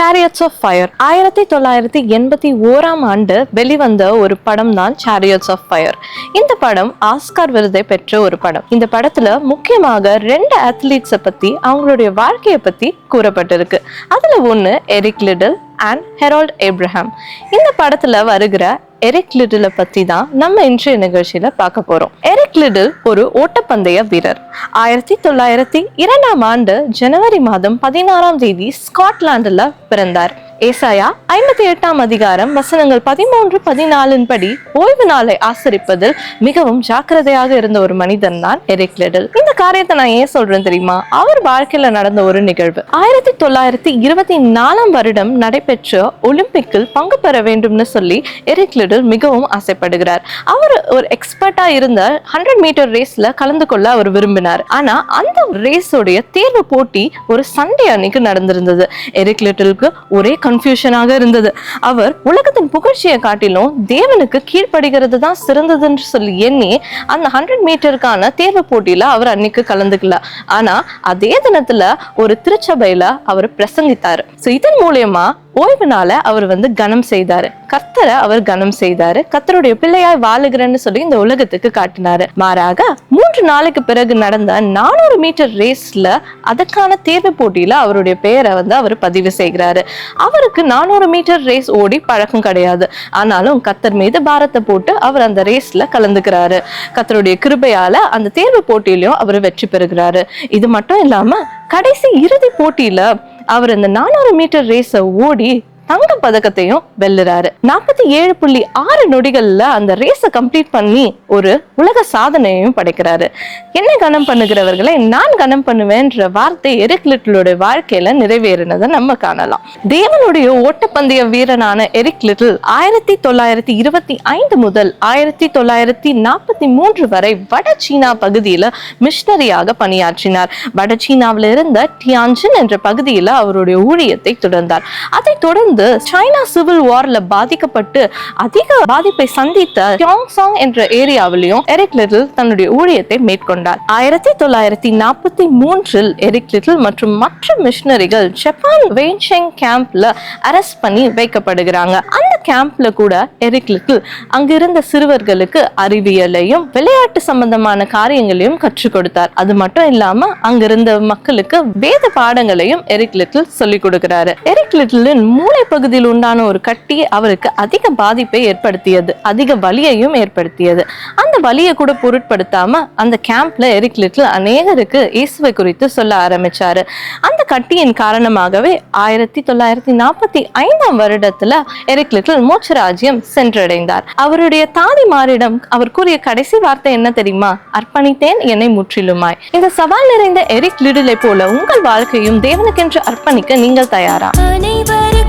Chariots of fire ஆயிரத்தி தொள்ளாயிரத்தி எண்பத்தி ஓராம் ஆண்டு வெளிவந்த ஒரு படம் தான் சாரியட்ஸ் ஆஃப் ஃபயர் இந்த படம் ஆஸ்கார் விருதை பெற்ற ஒரு படம். இந்த படத்துல முக்கியமாக ரெண்டு அத்லீட்ஸை பத்தி அவங்களுடைய வாழ்க்கையை பத்தி கூறப்பட்டிருக்கு. அதுல ஒன்று Eric Liddell and Harold Abraham இந்த படத்துல வருகிற எரிக் லிடிலை பத்தி தான் நம்ம இன்றைய நிகழ்ச்சியில பார்க்க போறோம். எரிக் லிடில் ஒரு ஓட்டப்பந்தய வீரர். ஆயிரத்தி தொள்ளாயிரத்தி இரண்டாம் ஆண்டு ஜனவரி மாதம் பதினாறாம் தேதி ஸ்காட்லாந்துல பிறந்தார். ஏசாயா ஐம்பத்தி எட்டாம் அதிகாரம் வசனங்கள் பதிமூன்று பதினாலின் படி ஓய்வு நாளை ஆசரிப்பதில் மிகவும் ஜாக்கிரதையாக இருந்த ஒரு மனிதன் தான் எரிக் லிடல் இந்த காரியத்தை நான் ஏன் சொல்றேன் தெரியுமா? அவர் வாழ்க்கையில நடந்த ஒரு நிகழ்வு. ஆயிரத்தி தொள்ளாயிரத்தி இருபத்தி நாலாம் வருடம் நடைபெற்ற ஒலிம்பிக்கில் பங்கு பெற வேண்டும்னு சொல்லி எரிக் லெடல் மிகவும் ஆசைப்படுகிறார். அவர் ஒரு எக்ஸ்பர்ட்டா இருந்த ஹண்ட்ரட் மீட்டர் ரேஸ்ல கலந்து கொள்ள அவர் விரும்பினார். ஆனா அந்த ரேஸோடைய தேர்வு போட்டி ஒரு சண்டே அன்னைக்கு நடந்திருந்தது. எரிக் லிட்டலுக்கு ஒரே கன்ஃபியூஷனாக இருந்தது. அவர் உலகத்தின் புகழ்ச்சியை காட்டிலும் தேவனுக்கு கீழ்ப்படுகிறது தான் சிறந்ததுன்னு சொல்லி எண்ணி அந்த ஹண்ட்ரட் மீட்டருக்கான தேர்வு போட்டியில அவர் அன்னைக்கு கலந்துக்கல. ஆனா அதே தினத்துல ஒரு திருச்சபையில அவர் பிரசங்கித்தாரு. ஸோ இதன் மூலியமா ஓய்வுனால அவர் வந்து கனம் செய்தாரு. கர்த்தரை அவர் கனம் செய்தாரு. கர்த்தருடைய பிள்ளையாய் வாழுகிறேன்னு சொல்லி இந்த உலகத்துக்கு காட்டினாரு. மாறாக மூன்று நாளைக்கு பிறகு நடந்த நானூறு மீட்டர் ரேஸ்ல அதற்கான தேர்வு போட்டியில அவருடைய பெயரை வந்து அவர் பதிவு செய்கிறாரு. அவருக்கு நானூறு மீட்டர் ரேஸ் ஓடி பழக்கம் கிடையாது. ஆனாலும் கத்தர் மீது பாரத்தை போட்டு அவர் அந்த ரேஸ்ல கலந்துக்கிறாரு. கத்தருடைய கிருபையால அந்த தேர்வு போட்டியிலையும் அவர் வெற்றி பெறுகிறாரு. இது மட்டும் இல்லாம கடைசி இறுதி போட்டியில அவர் அந்த நானூறு மீட்டர் ரேஸை ஓடி தங்க பதக்கத்தையும் வெல்லுறாரு. நாற்பத்தி ஏழு புள்ளி ஆறு நொடிகள்ல அந்த ரேஸை கம்ப்ளீட் பண்ணி ஒரு உலக சாதனையையும் படைக்கிறாரு. என்ன கனம் பண்ணுகிறவர்களை நான் கனம் பண்ணுவேன்ற வார்த்தை எரிக் லிட்டிலோட வாழ்க்கையில நிறைவேறினதை நம்ம காணலாம். தேவனுடைய ஓட்டப்பந்தய வீரனான எரிக் லிட்டில் ஆயிரத்தி தொள்ளாயிரத்தி இருபத்தி ஐந்து முதல் ஆயிரத்தி தொள்ளாயிரத்தி நாற்பத்தி மூன்று வரை வட சீனா பகுதியில மிஷனரியாக பணியாற்றினார். வட சீனாவில் இருந்த டியான்ஜின் என்ற பகுதியில அவருடைய ஊழியத்தை தொடர்ந்தார். அதைத் தொடர்ந்து சைனா சிவில் வார்ல பாதிக்கப்பட்டு அதிக பாதிப்பை சந்தித்த சாங் என்ற ஏரியாவிலையும் எரிக் லிட்டில் தன்னுடைய ஊழியத்தை மேற்கொண்டார். ஆயிரத்தி தொள்ளாயிரத்தி நாற்பத்தி மூன்றில் எரிக் லிட்டில் மற்றும் மற்ற மிஷினரிகள் ஜப்பான் வெயின்ஷெங் கேம்ப்ல அரெஸ்ட் பண்ணி வைக்கப்படுகிறாங்க. கேம்ப்ல கூட எரிக் லிட்டில் அங்கிருந்த சிறுவர்களுக்கு அறிவியலையும் விளையாட்டு சம்பந்தமான காரியங்களையும் கற்றுக் கொடுத்தார். அது மட்டும் இல்லாம அங்கிருந்த மக்களுக்கு வேத பாடங்களையும் எரிக் லிட்டில் சொல்லிக் கொடுக்கிறாரு. எரிக் லிட்டிலின் மூளை பகுதியில் உண்டான ஒரு கட்டி அவருக்கு அதிக பாதிப்பை ஏற்படுத்தியது. அதிக வலியையும் ஏற்படுத்தியது. அந்த வலியை கூட பொருட்படுத்தாம அந்த கேம்ப்ல எரிக் லிட்டில் அநேகருக்கு இயேசுவை குறித்து சொல்ல ஆரம்பிச்சாரு. அந்த கட்டியின் காரணமாகவே ஆயிரத்தி தொள்ளாயிரத்தி நாற்பத்தி ஐந்தாம் வருடத்துல எரிக் லிட்டில் மோட்சராஜ்யம் சென்றடைந்தார். அவருடைய தாதிமாரிடம் அவர் கூறிய கடைசி வார்த்தை என்ன தெரியுமா? அர்ப்பணித்தேன் என்னை முற்றிலுமாய். இந்த சவால் நிறைந்த எரிக் லிடிலை போல உங்கள் வாழ்க்கையும் தேவனுக்கென்று அர்ப்பணிக்க நீங்கள் தயாரா? அனைவரும்